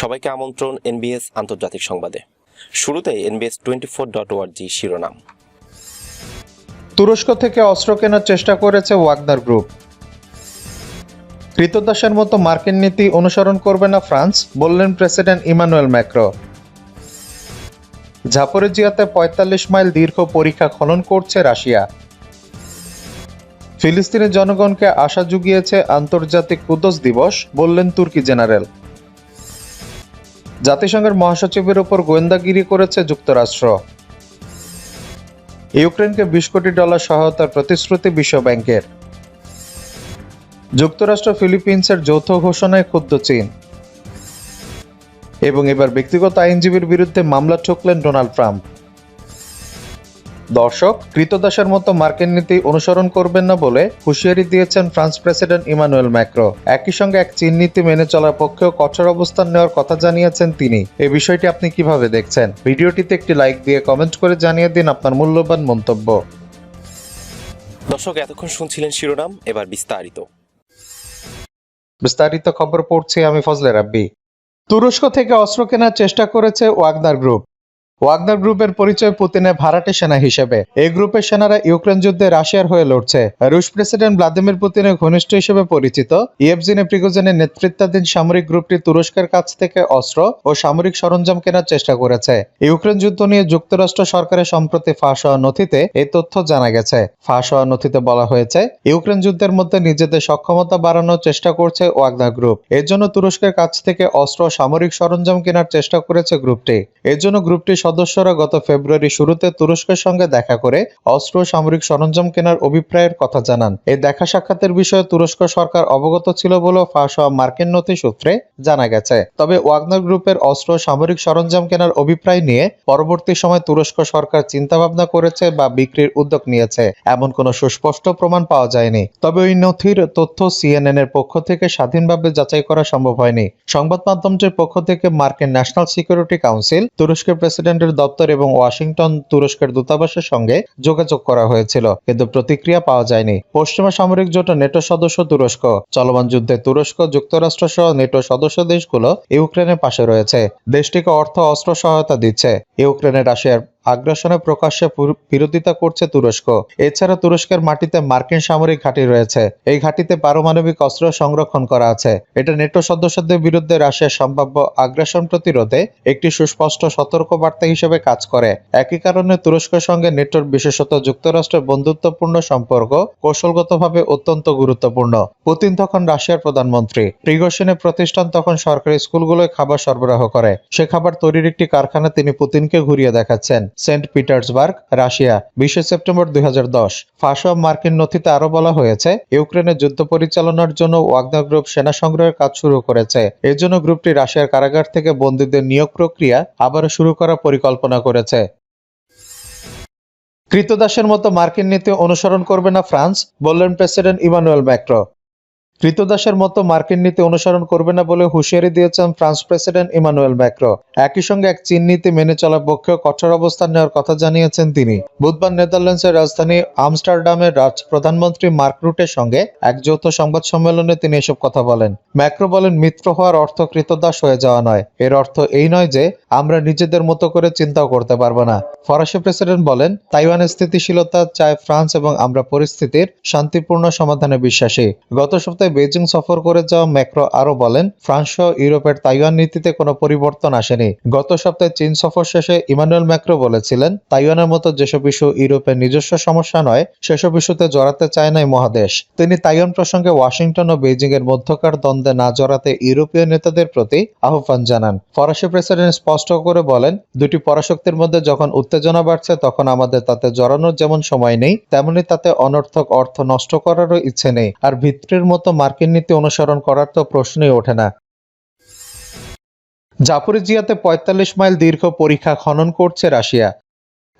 সবাইকে আমন্ত্রণ এনবিএস আন্তর্জাতিক সংবাদে। শুরুতে এনবিএস টোয়েন্টি ফোর ডট ওয়ার্জি শিরোনাম। তুরস্ক থেকে অস্ত্র কেনার চেষ্টা করেছে ওয়াগনার গ্রুপ। কৃতদাসের মতো মার্কিন নীতি অনুসরণ করবে না ফ্রান্স, বললেন প্রেসিডেন্ট ইমানুয়েল ম্যাক্রো। ঝাপরেজিয়াতে পঁয়তাল্লিশ মাইল দীর্ঘ পরীক্ষা খনন করছে রাশিয়া। ফিলিস্তিনের জনগণকে আশা জুগিয়েছে আন্তর্জাতিক কুদস দিবস, বললেন তুর্কি জেনারেল। জাতিসংঘের মহাসচিবের উপর গোয়েন্দাগিরি করেছে যুক্তরাষ্ট্র। ইউক্রেনকে বিশ কোটি ডলার সহায়তার প্রতিশ্রুতি বিশ্ব ব্যাংকের। যুক্তরাষ্ট্র ফিলিপিন্সের যৌথ ঘোষণায় ক্ষুব্ধ চীন। এবং এবার ব্যক্তিগত আইনজীবীর বিরুদ্ধে মামলা ঠুকলেন ডোনাল্ড ট্রাম্প। দর্শক কৃতদাসের মতো মার্কিন নীতি অনুসরণ করবেন না বলে হুঁশিয়ারি দিয়েছেন ফ্রান্স প্রেসিডেন্ট ইমানুয়েল ম্যাক্রো। একই সঙ্গে এক চীন নীতি মেনে চলার পক্ষেও কঠোর অবস্থান নেওয়ার কথা জানিয়েছেন তিনি। এই বিষয়টি আপনি কীভাবে দেখছেন? ভিডিওটিতে একটি লাইক দিয়ে কমেন্ট করে জানিয়ে দিন আপনার মূল্যবান মন্তব্য। দর্শক এতক্ষণ শুনছিলেন শিরোনাম এবার বিস্তারিত। বিস্তারিত খবর পড়ছি আমি ফজলে রাব্বি। তুরস্ক থেকে অস্ত্র কেনার চেষ্টা করেছে ওয়াগনার গ্রুপ। ওয়াগনার গ্রুপের পরিচয় পুতিনের ভাড়াটে সেনা হিসেবে। এই গ্রুপের সেনারা ইউক্রেন যুদ্ধে রাশিয়ার হয়ে লড়ছে। রুশ প্রেসিডেন্ট ভ্লাদিমির পুতিনের ঘনিষ্ঠ হিসেবে পরিচিত। ইয়েভজিনে প্রিগোজেনের নেতৃত্বাধীন সামরিক গ্রুপটি তুরস্কের কাছ থেকে অস্ত্র ও সামরিক সরঞ্জাম কেনার চেষ্টা করেছে। ইউক্রেন যুদ্ধ নিয়ে যুক্তরাষ্ট্র সরকারের সম্প্রতি ফাঁস হওয়া নথিতে এই তথ্য জানা গেছে। ফাঁস হওয়া নথিতে বলা হয়েছে, ইউক্রেন যুদ্ধের মধ্যে নিজেদের সক্ষমতা বাড়ানোর চেষ্টা করছে ওয়াগনার গ্রুপ। এর জন্য তুরস্কের কাছ থেকে অস্ত্র সামরিক সরঞ্জাম কেনার চেষ্টা করেছে গ্রুপটি। এর জন্য গ্রুপটির সদস্যরা গত ফেব্রুয়ারি শুরুতে তুরস্কের সঙ্গে দেখা করে অস্ত্র সামরিক সরঞ্জাম কেনার অভিপ্রায়ের কথা জানান। এই দেখা সাক্ষাতের বিষয়ে তুরস্ক সরকার অবগত ছিল বলেও ফাঁস হওয়া মার্কিন নথি সূত্রে জানা গেছে। তবে ওয়াগনার গ্রুপের অস্ত্র সামরিক সরঞ্জাম কেনার অভিপ্রায় নিয়ে পরবর্তী সময় তুরস্ক সরকার চিন্তাভাবনা করেছে বা বিক্রির উদ্যোগ নিয়েছে। এমন কোনো সুস্পষ্ট প্রমাণ পাওয়া যায়নি। তবে ওই নথির তথ্য সিএনএন এর পক্ষ থেকে স্বাধীনভাবে যাচাই করা সম্ভব হয়নি। সংবাদ মাধ্যমটির পক্ষ থেকে মার্কিন ন্যাশনাল সিকিউরিটি কাউন্সিল তুরস্কের প্রেসিডেন্টের দপ্তর এবং ওয়াশিংটন তুরস্কের দূতাবাসের সঙ্গে যোগাযোগ করা হয়েছিল, কিন্তু প্রতিক্রিয়া পাওয়া যায়নি। পশ্চিমা সামরিক জোট নেটো সদস্য তুরস্ক, চলমান যুদ্ধে তুরস্ক যুক্তরাষ্ট্র সহ নেটো সদস্য দেশগুলো ইউক্রেনের পাশে রয়েছে। দেশটিকে অর্থ অস্ত্র সহায়তা দিচ্ছে। ইউক্রেনের রাশিয়ার আগ্রাসনে প্রকাশ্যে বিরোধিতা করছে তুরস্ক। এছাড়া তুরস্কের মাটিতে মার্কিন সামরিক ঘাঁটি রয়েছে। এই ঘাঁটিতে পারমাণবিক অস্ত্র সংরক্ষণ করা আছে। এটা নেটো সদস্যদের বিরুদ্ধে রাশিয়ার সম্ভাব্য আগ্রাসন প্রতিরোধে একটি সুস্পষ্ট সতর্ক বার্তা হিসেবে কাজ করে। একই কারণে তুরস্কের সঙ্গে নেটোর বিশেষত যুক্তরাষ্ট্রের বন্ধুত্বপূর্ণ সম্পর্ক কৌশলগতভাবে অত্যন্ত গুরুত্বপূর্ণ। পুতিন তখন রাশিয়ার প্রধানমন্ত্রী। প্রিগোশনের প্রতিষ্ঠান তখন সরকারি স্কুলগুলোয় খাবার সরবরাহ করে। সে খাবার তৈরির একটি কারখানা তিনি পুতিনকে ঘুরিয়ে দেখাচ্ছেন। Saint Petersburg, Russia. বিশে সেপ্টেম্বর দুই হাজার দশ, ফাঁস হওয়া মার্কিন নথিতে আরও বলা হয়েছে ইউক্রেনের যুদ্ধ পরিচালনার জন্য ওয়াগনার গ্রুপ সেনা সংগ্রহের কাজ শুরু করেছে। এর জন্য গ্রুপটি রাশিয়ার কারাগার থেকে বন্দীদের নিয়োগ প্রক্রিয়া আবারও শুরু করার পরিকল্পনা করেছে। কৃতদাসের মতো মার্কিন নীতি অনুসরণ করবে না ফ্রান্স, বললেন প্রেসিডেন্ট ইমানুয়েল ম্যাক্রো। কৃতদাসের মতো মার্কিন নীতি অনুসরণ করবে না বলে হুঁশিয়ারি দিয়েছেন ফ্রান্স প্রেসিডেন্ট ইমানুয়েল ম্যাক্রো একই সঙ্গে এক চীন নীতি মেনে চলার পক্ষেও কঠোর অবস্থান নেওয়ার কথা জানিয়েছেন তিনি। বুধবার নেদারল্যান্ডসের রাজধানী আমস্টারডামের রাজ প্রধানমন্ত্রী মার্ক রুটের সঙ্গে এক যৌথ সংবাদ সম্মেলনে তিনি এসব কথা বলেন। ম্যাক্রো বলেন, মিত্র হওয়ার অর্থ কৃতদাস হয়ে যাওয়া নয়। এর অর্থ এই নয় যে, আমরা নিজেদের মতো করে চিন্তাও করতে পারব না। ফরাসি প্রেসিডেন্ট বলেন, তাইওয়ানের স্থিতিশীলতা চায় ফ্রান্স এবং আমরা পরিস্থিতির শান্তিপূর্ণ সমাধানে বিশ্বাসী। গত সপ্তাহে বেজিং সফর করে যাওয়া ম্যাক্রো আরও বলেন, ফ্রান্স সহ ইউরোপের তাইওয়ান নীতিতে কোনো পরিবর্তন আসেনি। গত সপ্তাহে চীন সফর শেষে ইমানুয়েল ম্যাক্রো বলেছিলেন, তাইওয়ানের মতো যেসব ইস্যু ইউরোপের নিজস্ব সমস্যা নয়, সেসব ইস্যুতে জড়াতে চায় না মহাদেশ। তিনি তাইওয়ান প্রসঙ্গে ওয়াশিংটন ও বেজিং এর মধ্যকার দ্বন্দ্বে না জড়াতে ইউরোপীয় নেতাদের প্রতি আহ্বান জানান। ফরাসি প্রেসিডেন্ট স্পষ্ট করে বলেন, দুটি পরাশক্তির মধ্যে যখন উত্তেজনা বাড়ছে, তখন আমাদের তাতে জড়ানোর যেমন সময় নেই, তেমনি তাতে অনর্থক অর্থ নষ্ট করারও ইচ্ছে নেই, আর ভিত্তির মতো মার্কিন নীতি অনুসরণ করার তো প্রশ্নই ওঠে না। জাপরিজিয়াতে পঁয়তাল্লিশ মাইল দীর্ঘ পরীক্ষা খনন করছে রাশিয়া।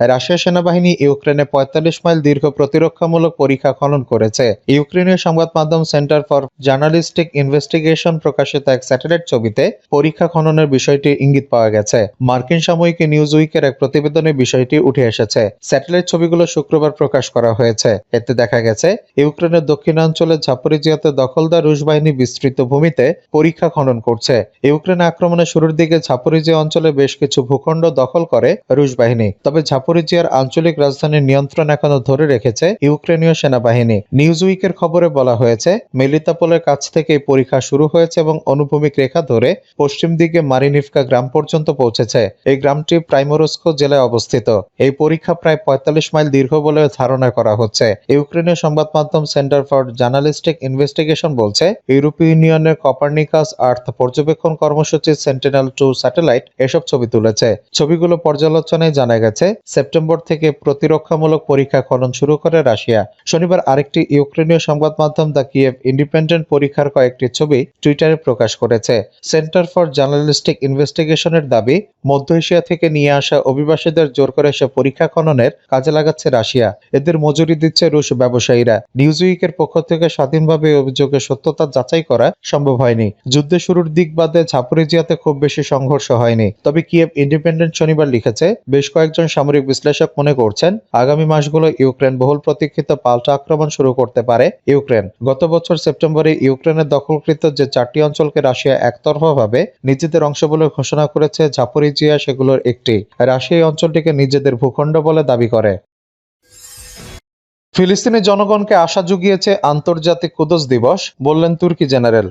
রাশিয়া সেনাবাহিনী ইউক্রেনে পঁয়তাল্লিশ মাইল দীর্ঘ প্রতিরক্ষামূলক পরীক্ষা খনন করেছে। ইউক্রেনীয় সংবাদ মাধ্যম সেন্টার ফর জার্নালিস্টিক ইনভেস্টিগেশন প্রকাশিত এক স্যাটেলাইট ছবিতে পরীক্ষা খননের বিষয়টি ইঙ্গিত পাওয়া গেছে। মার্কিন সাময়িকী নিউজ উইকের এক প্রতিবেদনে বিষয়টি উঠে এসেছে। স্যাটেলাইট ছবিগুলো শুক্রবার প্রকাশ করা হয়েছে। এতে দেখা গেছে, ইউক্রেনের দক্ষিণাঞ্চলে ঝাপরিজিয়াতে দখলদার রুশ বাহিনী বিস্তৃত ভূমিতে পরীক্ষা খনন করছে। ইউক্রেন আক্রমণের শুরুর দিকে ঝাপরিজিয়া অঞ্চলে বেশ কিছু ভূখণ্ড দখল করে রুশ বাহিনী। তবে ঝাপরিজিয়ার আঞ্চলিক রাজধানীর নিয়ন্ত্রণ এখনও ধরে রেখেছে ইউক্রেনীয় সেনাবাহিনী। নিউজ উইকের খবরে বলা হয়েছে, মেলিতাপোলের কাছ থেকে পরীক্ষা শুরু হয়েছে এবং অনুভূমিক রেখা ধরে পশ্চিম দিকে মারিনিফকা গ্রাম পর্যন্ত পৌঁছেছে। এই গ্রামটি প্রাইমোরস্কো জেলায় অবস্থিত। এই পরীক্ষা প্রায় পঁয়তাল্লিশ মাইল দীর্ঘ বলে ধারণা করা হচ্ছে। ইউক্রেনীয় সংবাদ মাধ্যম সেন্টার ফর জার্নালিস্টিক ইনভেস্টিগেশন বলছে, ইউরোপীয় ইউনিয়নের কপারনিকাস আর্থ পর্যবেক্ষণ কর্মসূচি সেন্টিনেল টু স্যাটেলাইট এসব ছবি তুলেছে। ছবিগুলো পর্যালোচনায় জানা গেছে সেপ্টেম্বর থেকে প্রতিরক্ষামূলক পরীক্ষা খনন শুরু করে রাশিয়া। শনিবার আরেকটি ইউক্রেনীয় সংবাদ মাধ্যম দ্য কিয়েভ ইন্ডিপেন্ডেন্ট পরীক্ষার কয়েকটি ছবি টুইটারে প্রকাশ করেছে। সেন্টার ফর জার্নালিস্টিক ইনভেস্টিগেশনের দাবি, মধ্য এশিয়া থেকে নিয়ে আসা অভিবাসীদের জোর করে সে পরীক্ষা খননের কাজে লাগাচ্ছে রাশিয়া। এদের মজুরি দিচ্ছে রুশ ব্যবসায়ীরা। নিউজ উইকের পক্ষ থেকে স্বাধীনভাবে অভিযোগের সত্যতা যাচাই করা সম্ভব হয়নি। যুদ্ধের শুরুর দিক বাদে ঝাপরিজিয়াতে খুব বেশি সংঘর্ষ হয়নি। তবে কিয়েভ ইন্ডিপেন্ডেন্ট শনিবার লিখেছে, বেশ কয়েকজন সামরিক বিশ্লেষক মনে করছেন, আগামী মাসগুলো ইউক্রেন বহুল প্রতীক্ষিত পাল্টা আক্রমণ শুরু করতে পারে ইউক্রেন। গত বছর সেপ্টেম্বরে ইউক্রেনের দখলকৃত যে চারটি অঞ্চলকে রাশিয়া একতরফাভাবে নিজেদের অংশ বলে ঘোষণা করেছে ঝাপরিজিয়া সেগুলোর একটি। রাশিয়া এই অঞ্চলটিকে নিজেদের ভূখণ্ড বলে দাবি করে। ফিলিস্তিনি জনগণকে আশা জুগিয়েছে আন্তর্জাতিক কুদস দিবস, বললেন তুর্কি জেনারেল।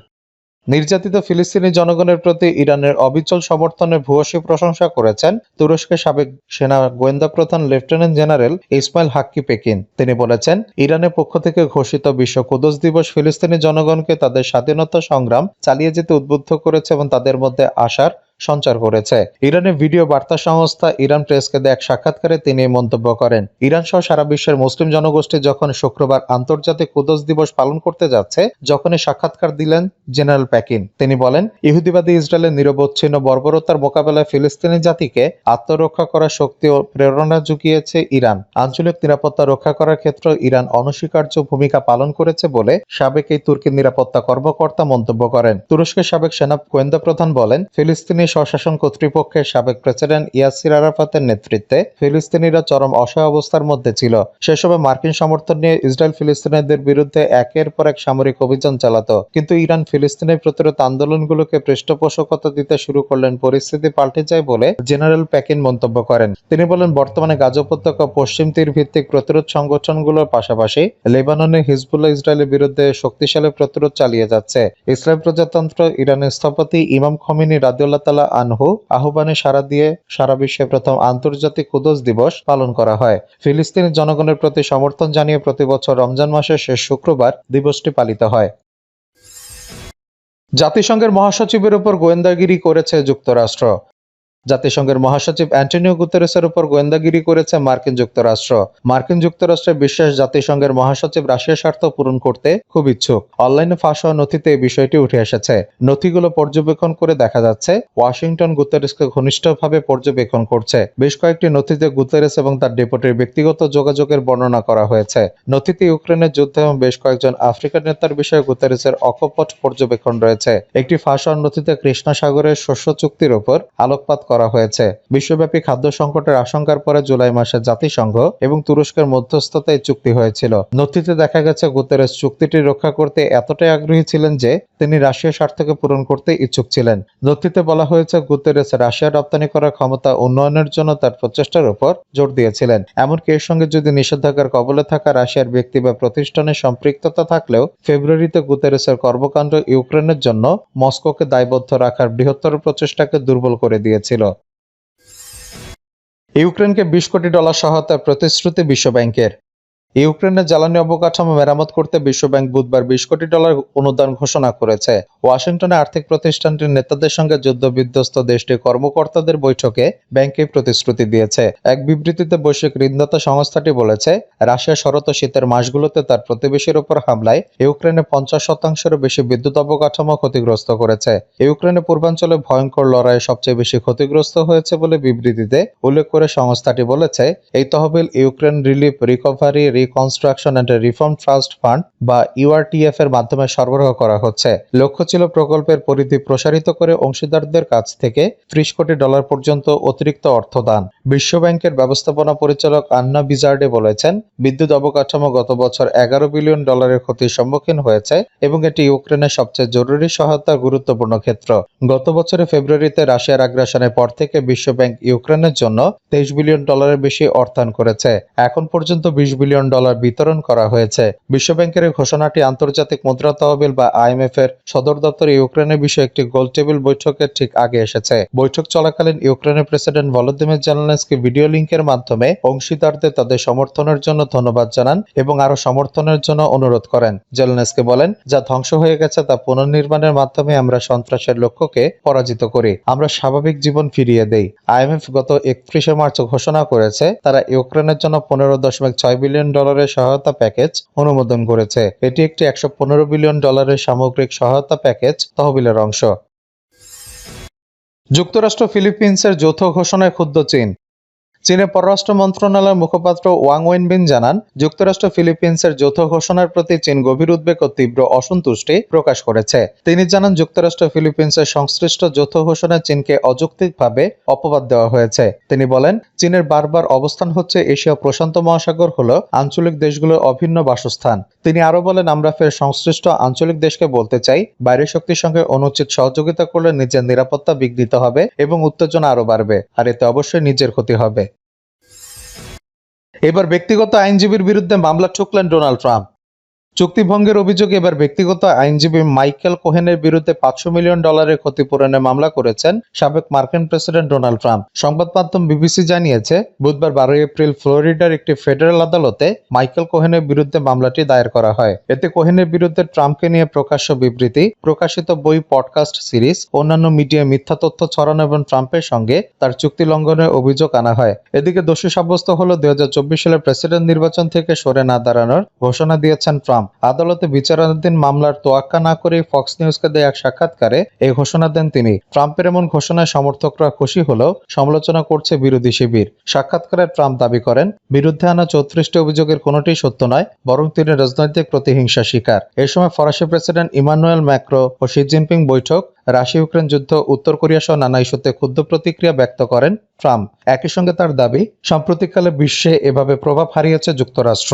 নির্যাতিত ফিলিস্তিনি জনগণের প্রতি ইরানের অবিচল সমর্থনের ভূয়সী প্রশংসা করেছেন তুরস্কের সাবেক সেনা গোয়েন্দা প্রধান lieutenant general Ismail Hakki Pekin. তিনি বলেছেন, ইরানের পক্ষ থেকে ঘোষিত বিশ্ব কুদস দিবস ফিলিস্তিনি জনগণকে তাদের স্বাধীনতা সংগ্রাম চালিয়ে যেতে উদ্বুদ্ধ করেছে এবং তাদের মধ্যে আশার সঞ্চার করেছে। ইরানের ভিডিও বার্তা সংস্থা ইরান প্রেসকে দেয়া এক সাক্ষাৎকারে তিনি এই মন্তব্য করেন। ইরান সহ সারা বিশ্বের মুসলিম জনগোষ্ঠী যখন শুক্রবার আন্তর্জাতিক কুদস দিবস পালন করতে যাচ্ছে যখন সাক্ষাৎকার দিলেন জেনারেল প্যাকিন। তিনি বলেন, ইহুদিবাদী ইসরায়েলের নিরবচ্ছিন্ন বর্বরতার মোকাবেলায় ফিলিস্তিনি জাতিকে আত্মরক্ষা করার শক্তি ও প্রেরণা জুগিয়েছে ইরান। আঞ্চলিক নিরাপত্তা রক্ষা করার ক্ষেত্রে ইরান অনস্বীকার্য ভূমিকা পালন করেছে বলে সাবেক এই তুর্কির নিরাপত্তা কর্মকর্তা মন্তব্য করেন। তুরস্কের সাবেক সেনা গোয়েন্দা প্রধান বলেন, ফিলিস্তিনি স্বশাসন কর্তৃপক্ষের সাবেক প্রেসিডেন্ট ইয়াসির আরাফাতের নেতৃত্বে ফিলিস্তিনিরা চরম অসহায় অবস্থার মধ্যে ছিল। সে সময় মার্কিন সমর্থন নিয়ে ইসরায়েল ফিলিস্তিনিদের বিরুদ্ধে একের পর এক সামরিক অভিযান চালাতো। কিন্তু ইরান ফিলিস্তিনের প্রতিরোধ আন্দোলনগুলোকে পৃষ্ঠপোষকতা দিতে শুরু করলেন, পরিস্থিতি পাল্টে যায় বলে জেনারেল প্যাকিন মন্তব্য করেন। তিনি বলেন, বর্তমানে গাজ উপত্যকা পশ্চিম তীর ভিত্তিক প্রতিরোধ সংগঠনগুলোর পাশাপাশি লেবাননের হিজবুল্লাহ ইসরায়েলের বিরুদ্ধে শক্তিশালী প্রতিরোধ চালিয়ে যাচ্ছে। ইসলাম প্রজাতন্ত্র ইরানের স্থপতি ইমাম খমিনী রাদিউল্লাহ আনহু আহ্বানে সারা দিয়ে সারা বিশ্বে প্রথম আন্তর্জাতিক কুদস দিবস পালন করা হয়। ফিলিস্তিনি জনগণের প্রতি সমর্থন জানিয়ে প্রতি বছর রমজান মাসের শেষ শুক্রবার দিবসটি পালিত হয়। জাতিসংঘের মহাসচিবের উপর গোয়েন্দাগিরি করেছে যুক্তরাষ্ট্র। জাতিসংঘের মহাসচিব অ্যান্টনিও গুতেরেসের উপর গোয়েন্দাগিরি করেছে মার্কিন যুক্তরাষ্ট্র। মার্কিন যুক্তরাষ্ট্রের বিশ্বাস জাতিসংঘের মহাসচিব রাশিয়া স্বার্থ পূরণ করতে খুব ইচ্ছুক। অনলাইনে ফাঁস হওয়া নথিতে এই বিষয়টি উঠে এসেছে। নথিগুলো পর্যবেক্ষণ করে দেখা যাচ্ছে, ওয়াশিংটন গুতেরেসকে ঘনিষ্ঠভাবে পর্যবেক্ষণ করছে। বেশ কয়েকটি নথিতে গুতেরেস এবং তার ডেপুটির ব্যক্তিগত যোগাযোগের বর্ণনা করা হয়েছে। নথিতে ইউক্রেনের যুদ্ধ এবং বেশ কয়েকজন আফ্রিকান নেতার বিষয়ে গুতেরেসের অকপট পর্যবেক্ষণ রয়েছে। একটি ফাঁস হওয়ার নথিতে কৃষ্ণা সাগরের শস্য চুক্তির উপর আলোকপাত করা হয়েছে। বিশ্বব্যাপী খাদ্য সংকটের আশঙ্কার পরে জুলাই মাসে জাতিসংঘ এবং তুরস্কের মধ্যস্থতায় চুক্তি হয়েছিল। নথিতে দেখা গেছে, গুতেরেস চুক্তিটি রক্ষা করতে এতটাই আগ্রহী ছিলেন যে তিনি রাশিয়ার স্বার্থকে পূরণ করতে ইচ্ছুক ছিলেন। নথিতে বলা হয়েছে, গুতেরেস রাশিয়া রপ্তানি করার ক্ষমতা উন্নয়নের জন্য তার প্রচেষ্টার উপর জোর দিয়েছিলেন। এমনকি এর সঙ্গে যদি নিষেধাজ্ঞার কবলে থাকা রাশিয়ার ব্যক্তি বা প্রতিষ্ঠানের সম্পৃক্ততা থাকলেও ফেব্রুয়ারিতে গুতেরেসের কর্মকাণ্ড ইউক্রেনের জন্য মস্কোকে দায়বদ্ধ রাখার বৃহত্তর প্রচেষ্টাকে দুর্বল করে দিয়েছিল। ইউক্রেনকে বিশ কোটি ডলার সহায়তার প্রতিশ্রুতি বিশ্বব্যাংকের ইউক্রেনের জ্বালানি অবকাঠামো মেরামত করতে বিশ্বব্যাংক বুধবার বিশ কোটি ডলার অনুদান ঘোষণা করেছে। ওয়াশিংটনে আর্থিক প্রতিষ্ঠানটির নেতাদের সঙ্গে যুদ্ধ বিধ্বস্ত দেশটির কর্মকর্তাদের বৈঠকে ব্যাংক এই প্রতিশ্রুতি দিয়েছে। এক বিবৃতিতে বৈশ্বিক ঋণদাতা সংস্থাটি বলেছে রাশিয়া শরত শীতের মাসগুলোতে তার প্রতিবেশীর উপর হামলায় ইউক্রেনে পঞ্চাশ শতাংশেরও বেশি বিদ্যুৎ অবকাঠামো ক্ষতিগ্রস্ত করেছে। ইউক্রেনের পূর্বাঞ্চলে ভয়ঙ্কর লড়াইয়ে সবচেয়ে বেশি ক্ষতিগ্রস্ত হয়েছে বলে বিবৃতিতে উল্লেখ করে সংস্থাটি বলেছে, এই তহবিল Ukraine relief recovery reconstruction and reform trust fund বা ইউআরটিএফ এর মাধ্যমে সরবরাহ করা হচ্ছে। লক্ষ্য ছিল প্রকল্পের পরিধি প্রসারিত করে অংশীদারদের কাছ থেকে ত্রিশ কোটি ডলার পর্যন্ত অতিরিক্ত অর্থ দান। বিশ্বব্যাংকের ব্যবস্থাপনা পরিচালক আন্না বিজার্ডে বলেছেন, বিদ্যুৎ অবকাঠামো গত বছর এগারো বিলিয়ন ডলারের ক্ষতির সম্মুখীন হয়েছে এবং এটি ইউক্রেনের সবচেয়ে জরুরি সহায়তার গুরুত্বপূর্ণ ক্ষেত্র। গত বছরের ফেব্রুয়ারিতে রাশিয়ার আগ্রাসনের পর থেকে বিশ্বব্যাংক ইউক্রেনের জন্য তেইশ বিলিয়ন ডলারের বেশি অর্থায়ন করেছে। এখন পর্যন্ত বিশ বিলিয়ন ডলার বিতরণ করা হয়েছে। বিশ্বব্যাংকের এই ঘোষণাটি আন্তর্জাতিক মুদ্রা তহবিল বা আইএমএফ এর সদর দপ্তরে ইউক্রেনের বিষয়ে একটি গোল টেবিল বৈঠকের ঠিক আগে এসেছে। বৈঠক চলাকালীন ইউক্রেনের প্রেসিডেন্ট ভলোদিমির জেলেনস্কি ভিডিও লিঙ্কের মাধ্যমে অংশীদারদের তাদের সমর্থনের জন্য ধন্যবাদ জানান এবং আরও সমর্থনের জন্য অনুরোধ করেন। জেলেনস্কি বলেন, যা ধ্বংস হয়ে গেছে তা পুনর্নির্মাণের মাধ্যমে আমরা সন্ত্রাসের লক্ষ্যকে পরাজিত করি। আমরা স্বাভাবিক জীবন ফিরিয়ে দেই। আইএমএফ গত একত্রিশে মার্চ ঘোষণা করেছে, তারা ইউক্রেনের জন্য পনেরো দশমিক ছয় বিলিয়ন ডলারের সহায়তা প্যাকেজ অনুমোদন করেছে। এটি একটি একশো পনেরো বিলিয়ন ডলারের সামগ্রিক সহায়তা প্যাকেজ তহবিলের অংশ। যুক্তরাষ্ট্র, ফিলিপিন্সের যৌথ ঘোষণায় ক্ষুদ্র চীন। চীনের পররাষ্ট্র মন্ত্রণালয়ের মুখপাত্র ওয়াং ওয়েনবিন জানান, যুক্তরাষ্ট্র ফিলিপিন্সের যৌথ ঘোষণার প্রতি চীন গভীর উদ্বেগ ও তীব্র অসন্তুষ্টি প্রকাশ করেছে। তিনি জানান, যুক্তরাষ্ট্র ফিলিপিন্সের সংশ্লিষ্ট যৌথ ঘোষণায় চীনকে অযৌক্তিকভাবে অপবাদ দেওয়া হয়েছে। তিনি বলেন, চীনের বারবার অবস্থান হচ্ছে এশিয়া প্রশান্ত মহাসাগর হল আঞ্চলিক দেশগুলোর অভিন্ন বাসস্থান। তিনি আরও বলেন, আমরা ফের সংশ্লিষ্ট আঞ্চলিক দেশকে বলতে চাই, বাইরের শক্তির সঙ্গে অনুচিত সহযোগিতা করলে নিজের নিরাপত্তা বিঘ্নিত হবে এবং উত্তেজনা আরও বাড়বে, আর এতে অবশ্যই নিজের ক্ষতি হবে। এবার ব্যক্তিগত আইনজীবীর বিরুদ্ধে মামলা ঠুকলেন ডোনাল্ড ট্রাম্প। চুক্তিভঙ্গের অভিযোগে এবার ব্যক্তিগত আইনজীবী মাইকেল কোহেনের বিরুদ্ধে পাঁচশো মিলিয়ন ডলারের ক্ষতিপূরণের মামলা করেছেন সাবেক মার্কিন প্রেসিডেন্ট ডোনাল্ড ট্রাম্প। সংবাদ মাধ্যম বিবিসি জানিয়েছে, বুধবার বারোই এপ্রিল ফ্লোরিডার একটি ফেডারেল আদালতে মাইকেল কোহেনের বিরুদ্ধে মামলাটি দায়ের করা হয়। এতে কোহেনের বিরুদ্ধে ট্রাম্পকে নিয়ে প্রকাশ্য বিবৃতি, প্রকাশিত বই পডকাস্ট সিরিজ, অন্যান্য মিডিয়ায় মিথ্যা তথ্য ছড়ানো এবং ট্রাম্পের সঙ্গে তার চুক্তি লঙ্ঘনের অভিযোগ আনা হয়। এদিকে দোষী সাব্যস্ত হল দু হাজার চব্বিশ সালের প্রেসিডেন্ট নির্বাচন থেকে সরে না দাঁড়ানোর ঘোষণা দিয়েছেন ট্রাম্প। আদালতে বিচারাধীন মামলার তোয়াক্কা না করে ফক্স নিউজকে দেয় এক সাক্ষাৎকারে এই ঘোষণা দেন তিনি। ট্রাম্পের এমন ঘোষণায় সমর্থকরা খুশি হলেও সমালোচনা করছে বিরোধী শিবির। সাক্ষাৎকারে ট্রাম্প দাবি করেন, বিরুদ্ধে আনা চৌত্রিশটি অভিযোগের কোনোটি সত্য নয়, বরং তিনি রাজনৈতিক প্রতিহিংসা শিকার। এ সময় ফরাসি প্রেসিডেন্ট ইমানুয়েল ম্যাক্রো ও শি জিনপিং বৈঠক রাশিয়া ইউক্রেন যুদ্ধ, উত্তর কোরিয়া সহ নানা ইস্যুতে ক্ষুদ্র প্রতিক্রিয়া ব্যক্ত করেন ট্রাম্প। একই সঙ্গে তার দাবি, সাম্প্রতিককালে বিশ্বে এভাবে প্রভাব হারিয়েছে যুক্তরাষ্ট্র।